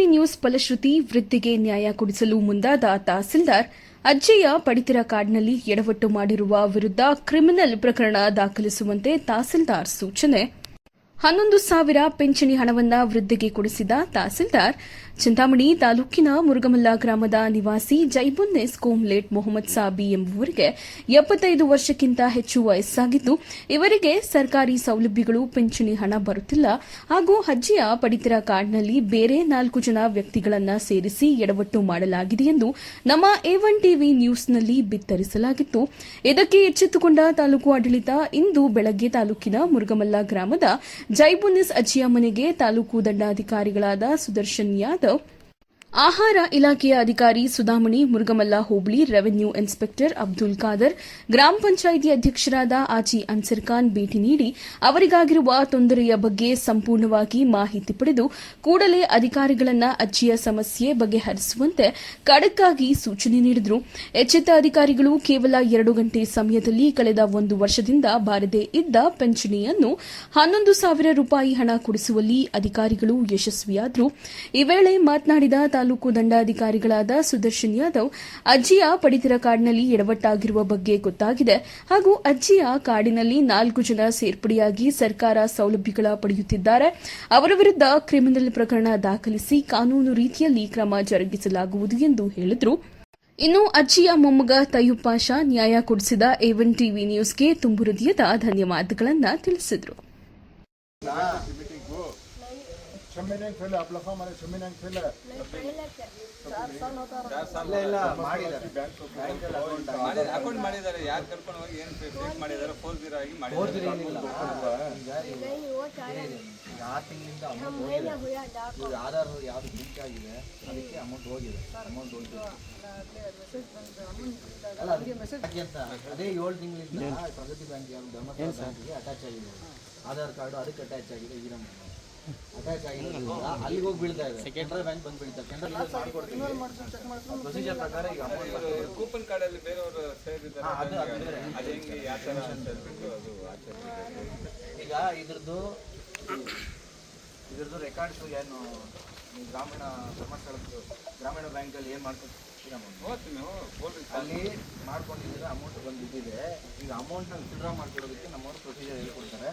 TV news ಫಲಶ್ರುತಿ ವೃದ್ಧಿಗೆ ನ್ಯಾಯ ಕೊಡಿಸಲು ಮುಂದಾದ ತಹಸೀಲ್ದಾರ್ ಅಜ್ಜಿಯ ಪಡಿತರ ಕಾರ್ಡ್ನಲ್ಲಿ ಎಡವಟ್ಟು ಮಾಡಿರುವ ವಿರುದ್ಧ ಕ್ರಿಮಿನಲ್ ಪ್ರಕರಣ ದಾಖಲಿಸುವಂತೆ ತಹಸೀಲ್ದಾರ್ ಸೂಚನೆ. ಹನ್ನೊಂದು ಸಾವಿರ ಪಿಂಚಣಿ ಹಣವನ್ನ ವೃದ್ಧಿಗೆ ಕೊಡಿಸಿದ ತಹಸೀಲ್ದಾರ್. ಚಿಂತಾಮಣಿ ತಾಲೂಕಿನ ಮುರುಗಮಲ್ಲ ಗ್ರಾಮದ ನಿವಾಸಿ ಜೈಬುನ್ನೆಸ್ ಕೋಮ್ಲೇಟ್ ಮೊಹಮ್ಮದ್ ಸಾಬಿ ಎಂಬುವರಿಗೆ ಎಪ್ಪತ್ತೈದು ವರ್ಷಕ್ಕಿಂತ ಹೆಚ್ಚು ವಯಸ್ಸಾಗಿದ್ದು, ಇವರಿಗೆ ಸರ್ಕಾರಿ ಸೌಲಭ್ಯಗಳು, ಪಿಂಚಣಿ ಹಣ ಬರುತ್ತಿಲ್ಲ. ಹಾಗೂ ಅಜ್ಜಿಯ ಪಡಿತರ ಕಾರ್ಡ್ನಲ್ಲಿ ಬೇರೆ ನಾಲ್ಕು ಜನ ವ್ಯಕ್ತಿಗಳನ್ನು ಸೇರಿಸಿ ಎಡವಟ್ಟು ಮಾಡಲಾಗಿದೆ ಎಂದು ನಮ್ಮ ಎ ಒನ್ ಟಿವಿ ನ್ಯೂಸ್ನಲ್ಲಿ ಬಿತ್ತರಿಸಲಾಗಿತ್ತು. ಇದಕ್ಕೆ ಎಚ್ಚೆತ್ತುಕೊಂಡ ತಾಲೂಕು ಆಡಳಿತ ಇಂದು ಬೆಳಗ್ಗೆ ತಾಲೂಕಿನ ಮುರುಗಮಲ್ಲ ಗ್ರಾಮದ ಜೈಬುನ್ನಿಸ್ ಅಜ್ಜಿಯ ಮನೆಗೆ ತಾಲೂಕು ದಂಡಾಧಿಕಾರಿಗಳಾದ ಸುದರ್ಶನ್ ಯಾದವ್ ಆಹಾರ ಇಲಾಖೆಯ ಅಧಿಕಾರಿ ಸುಧಾಮಣಿ, ಮುರುಗಮಲ್ಲ ಹೋಬಳಿ, ರೆವೆನ್ಯೂ ಇನ್ಸ್ಪೆಕ್ಟರ್ ಅಬ್ದುಲ್ ಖಾದರ್, ಗ್ರಾಮ ಪಂಚಾಯಿತಿ ಅಧ್ಯಕ್ಷರಾದ ಆಜಿ ಅನ್ಸರ್ ಖಾನ್ ಭೇಟಿ ನೀಡಿ ಅವರಿಗಾಗಿರುವ ತೊಂದರೆಯ ಬಗ್ಗೆ ಸಂಪೂರ್ಣವಾಗಿ ಮಾಹಿತಿ ಪಡೆದು ಕೂಡಲೇ ಅಧಿಕಾರಿಗಳನ್ನು ಅಜ್ಜಿಯ ಸಮಸ್ಯೆ ಬಗೆಹರಿಸುವಂತೆ ಖಡಕ್ಕಾಗಿ ಸೂಚನೆ ನೀಡಿದರು. ಎಚ್ಚೆತ್ತ ಅಧಿಕಾರಿಗಳು ಕೇವಲ ಎರಡು ಗಂಟೆ ಸಮಯದಲ್ಲಿ ಕಳೆದ ಒಂದು ವರ್ಷದಿಂದ ಬಾರದೇ ಇದ್ದ ಪಿಂಚಣಿಯನ್ನು ಹನ್ನೊಂದು ಸಾವಿರ ರೂಪಾಯಿ ಹಣ ಕೊಡಿಸುವಲ್ಲಿ ಅಧಿಕಾರಿಗಳು ಯಶಸ್ವಿಯಾದರು. ಈ ವೇಳೆ ಮಾತನಾಡಿದ ತಾಲೂಕು ದಂಡಾಧಿಕಾರಿಗಳಾದ ಸುದರ್ಶನ್ ಯಾದವ್ ಅಜ್ಜಿಯ ಪಡಿತರ ಕಾರ್ಡ್ನಲ್ಲಿ ಎಡವಟ್ಟಾಗಿರುವ ಬಗ್ಗೆ ಗೊತ್ತಾಗಿದೆ ಹಾಗೂ ಅಜ್ಜಿಯ ಕಾರ್ಡಿನಲ್ಲಿ ನಾಲ್ಕು ಜನ ಸೇರ್ಪಡೆಯಾಗಿ ಸರ್ಕಾರ ಸೌಲಭ್ಯಗಳ ಪಡೆಯುತ್ತಿದ್ದಾರೆ. ಅವರ ವಿರುದ್ಧ ಕ್ರಿಮಿನಲ್ ಪ್ರಕರಣ ದಾಖಲಿಸಿ ಕಾನೂನು ರೀತಿಯಲ್ಲಿ ಕ್ರಮ ಜರುಗಿಸಲಾಗುವುದು ಎಂದು ಹೇಳಿದರು. ಇನ್ನು ಅಜ್ಜಿಯ ಮೊಮ್ಮಗ ತಯ್ಯಪ್ಪ ಶಾ ನ್ಯಾಯ ಕೊಡಿಸಿದ ಏವನ್ ಟಿವಿ ನ್ಯೂಸ್ಗೆ ತುಂಬು ಹೃದಯದ ಧನ್ಯವಾದಗಳನ್ನು ತಿಳಿಸಿದರು. ಸಂವಿಧಾನ ಫೇಲ್ ಅಪ್ಲಫ ಮಾಡಿ ಸಂವಿಧಾನ ಫೇಲ್ ಅಕೌಂಟ್ ಮಾಡಿದ್ದಾರೆ. ಯಾರು ಕರ್ಕೊಂಡು ಹೋಗಿ ಏನು ಫೇಕ್ ಮಾಡಿದ್ದಾರೆ? ಫೋರ್ಜಿರ ಆಗಿ ಮಾಡಿದ್ದಾರೆ. ತಿಂಗಳಿಂದ ಅಮೌಂಟ್ ಆಧಾರ್ ಯಾವ್ದು ಲಿಂಕ್ ಆಗಿದೆ ಅದಕ್ಕೆ ಅಮೌಂಟ್ ಹೋಗಿದೆ. ಅಮೌಂಟ್ ಹೋಗಿದೆ ಅಲ್ಲ ಮೆಸೇಜ್ ಅದೇ ಏಳು ತಿಂಗಳಿಂದ ಪ್ರಗತಿ ಬ್ಯಾಂಕ್ ಯಾರು ಬ್ಯಾಂಕಿಗೆ ಅಟ್ಯಾಚ್ ಆಗಿದೆ. ಆಧಾರ್ ಕಾರ್ಡು ಅದಕ್ಕೆ ಅಟ್ಯಾಚ್ ಆಗಿದೆ. ಈರಮ್ಮ ಅಟ್ಯಾಚ್ ಆಗಿರೋದ್ರಿಂದ ಅಲ್ಲಿಗೆ ಹೋಗಿ ಬೀಳ್ತಾ ಇದೆ ಕೆನರಾ ಬ್ಯಾಂಕ್ ಬಂದು ಬೀಳ್ತಾ ಕೆನರಾ ಪ್ರೊಸೀಜರ್ ಪ್ರಕಾರ ಈಗ ಕೂಪನ್ ಕಾರ್ಡಲ್ಲಿ ಬೇರೆಯವರು ಸೇರಿದ್ದಾರೆ ಅದು. ಅದು ಅದು ಹೆಂಗೆ ಯಾವ ಥರ ಅಂತ ಹೇಳ್ಬಿಟ್ಟು ಅದು ಆಚರಣೆ ಈಗ ಇದ್ರದ್ದು ಇದ್ರದ್ದು ರೆಕಾರ್ಡ್ಸು ಏನು ಗ್ರಾಮೀಣ ಧರ್ಮಸ್ಥಳದ್ದು ಗ್ರಾಮೀಣ ಬ್ಯಾಂಕಲ್ಲಿ ಏನು ಮಾಡ್ತಾರೆ ಅಲ್ಲಿ ಮಾಡ್ಕೊಂಡಿದ್ರೆ ಅಮೌಂಟ್ ಬಂದಿದ್ದಿದೆ ಈಗ ಅಮೌಂಟ್ನ ವಿತ್ಡ್ರಾ ಮಾಡ್ಕೊಡೋದಕ್ಕೆ ನಮ್ಮವರು ಪ್ರೊಸೀಜರ್ ಹೇಳ್ಕೊಡ್ತಾರೆ.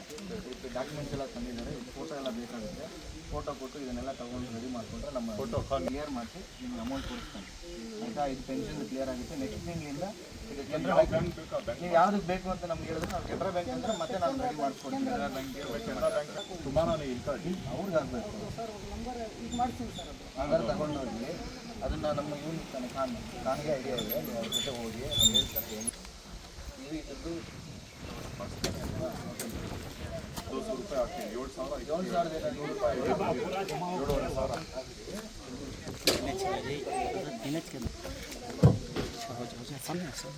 ಇದಕ್ಕೆ ಡಾಕ್ಯುಮೆಂಟ್ಸ್ ಎಲ್ಲ ತಂದಿದ್ದಾರೆ. ಫೋಟೋ ಎಲ್ಲ ಬೇಕಾಗುತ್ತೆ. ಫೋಟೋ ಕೊಟ್ಟು ಇದನ್ನೆಲ್ಲ ತಗೊಂಡು ರೆಡಿ ಮಾಡಿಕೊಂಡ್ರೆ ನಮ್ಮ ಫೋಟೋ ಕ್ಲಿಯರ್ ಮಾಡಿಸಿ ನಿಮ್ಗೆ ಅಮೌಂಟ್ ಕೊಡಿಸ್ತಾನೆ ಆಯಿತಾ? ಇದು ಪೆನ್ಷನ್ ಕ್ಲಿಯರ್ ಆಗುತ್ತೆ. ನೆಕ್ಸ್ಟ್ ತಿಂಗಳಿಂದ ಈಗ ನೀವು ಯಾವ್ದಕ್ಕೆ ಬೇಕು ಅಂತ ನಮ್ಗೆ ಹೇಳಿದ್ರೆ ನಾವು ಕೆನರಾ ಬ್ಯಾಂಕ್ ಅಂದ್ರೆ ಮತ್ತೆ ನಾನು ರೆಡಿ ಮಾಡಿಸ್ಕೊಡ್ತೀನಿ ಕೆನರಾ ಬ್ಯಾಂಕ್ ಕೆನರಾ ಬ್ಯಾಂಕ್ ಸುಮಾರು ಅವ್ರಿಗೆ ಹಂಗಾರೆ ತಗೊಂಡು ಅದನ್ನು ನಮ್ಮ ಇವನು ತಾನೆ ಖಾನ್ ಐಡಿಯಾ ಇದೆ ಅವ್ರ ಜೊತೆ ಹೋಗಿ ಅವ್ರು ಹೇಳ್ತಾರೆ ಸಾವಿರ ರೂಪಾಯಿ ಹಾಕ್ತೀನಿ ಏಳು ಸಾವಿರ ಏಳು ಸಾವಿರದ ನೂರು ರೂಪಾಯಿ ಸಾವಿರ ದಿನಕ್ಕೆ ಇದು ಕ್ಲಿಯರ್ ಆದಂಗೆ clear ಆಯ್ತು sir.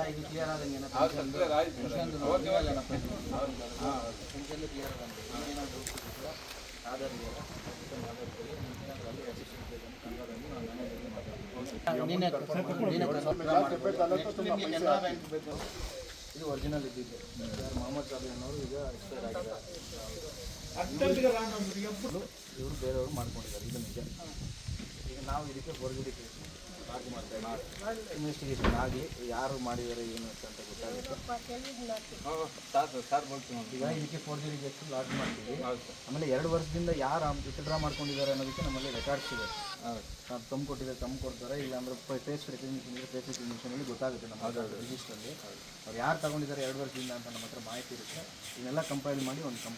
ಪೆನ್ಷನ್ ಕ್ಲಿಯರ್ ಆದಂಗೆ ಏನಾದರೂ ಆಧಾರ್ ಇದೆಯಲ್ಲ ಆಧಾರ್ ಕೊಡಿ ಏನಾದರೂ ಅಲ್ಲಿ assistant ಬೇಕು ಅಂತ ಕನ್ನಡದಲ್ಲಿ ನಾನು manager ಇದು ಒರಿಜಿನಲ್ ಇದ್ದಿದ್ದು ಮೊಹಮ್ಮದ್ ಸಾಬಿ ಅನ್ನೋರು ಈಗ ಎಕ್ಸ್ಪೈರ್ ಆಗಿದ್ದಾರೆ ಇವರು ಬೇರೆಯವರು ಮಾಡ್ಕೊಂಡಿದ್ದಾರೆ. ಇದು ನಿಜ. ಈಗ ನಾವು ಇದಕ್ಕೆ ಹೊರಗಡೆ ಲಾಗ್ ಮಾಡ್ತಾ ಇದ್ದೀವಿ ಇನ್ವೆಸ್ಟಿಗೇಷನ್ ಆಗಿ ಯಾರು ಮಾಡಿದ್ದಾರೆ ಏನು ಅಂತ ಗೊತ್ತಾಗುತ್ತೆ. ಸರ್ ಈಗ ಇದಕ್ಕೆ ಫೋರ್ಜರಿ ಎಷ್ಟು ಲಾಗ್ ಮಾಡ್ತೀವಿ. ಆಮೇಲೆ ಎರಡು ವರ್ಷದಿಂದ ಯಾರು ವಿತ್ಡ್ರಾ ಮಾಡ್ಕೊಂಡಿದ್ದಾರೆ ಅನ್ನೋದಕ್ಕೆ ನಮ್ಮಲ್ಲಿ ರೆಕಾರ್ಡ್ಸ್ ಇದೆ. ನಾವು ತಮ್ಮ ಕೊಟ್ಟಿದ್ದಾರೆ ತಮ್ಮ ಕೊಡ್ತಾರೆ. ಇಲ್ಲ ಅಂದ್ರೆ ಫೇಸ್ ರೆಕಗ್ನಿಷನ್ ಇದೆ ಫೇಸ್ ರೆಕಗ್ನಿಷನಲ್ಲಿ ಗೊತ್ತಾಗುತ್ತೆ ನಮ್ಮ ರಿಜಿಸ್ಟ್ರಲ್ಲಿ ಅವ್ರು ಯಾರು ತಗೊಂಡಿದ್ದಾರೆ ಎರಡು ವರ್ಷದಿಂದ ಅಂತ ನಮ್ಮ ಹತ್ರ ಮಾಹಿತಿ ಇರುತ್ತೆ. ಇದನ್ನೆಲ್ಲ ಕಂಪೈಲ್ ಮಾಡಿ ಒಂದು ಕಂಪ್